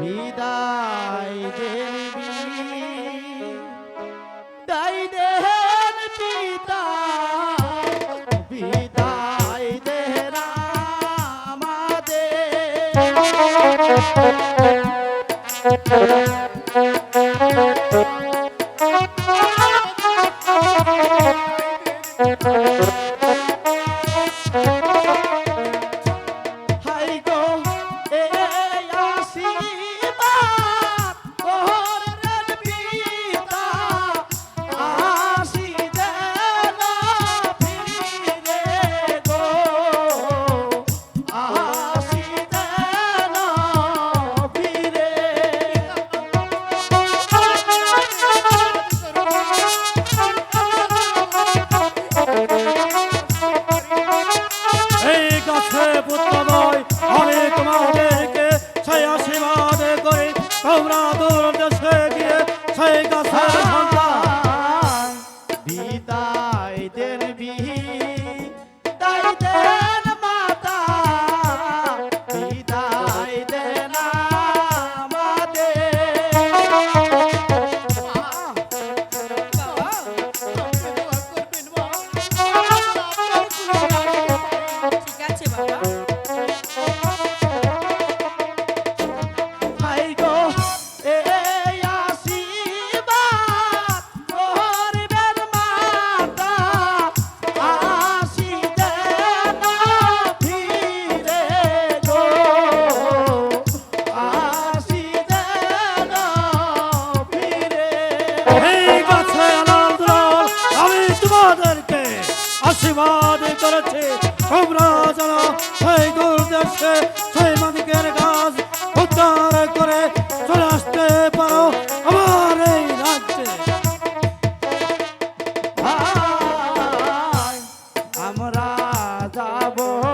বিদায় দেবী। দায় দেন পিতা বিদায় দেন হাই পুত্র নয় আমি তোমাদেরকে সেই আশীর্বাদ করি। তোমরা দূর দেশে গিয়ে সেই গাছে আশীর্বাদ করেছে। তোমরা যেন সেই দূর দেশে সেই মালিকের কাজ উদ্ধার করে চলে আসতে পারো আমার এই রাজ্যে। আমরা আমরা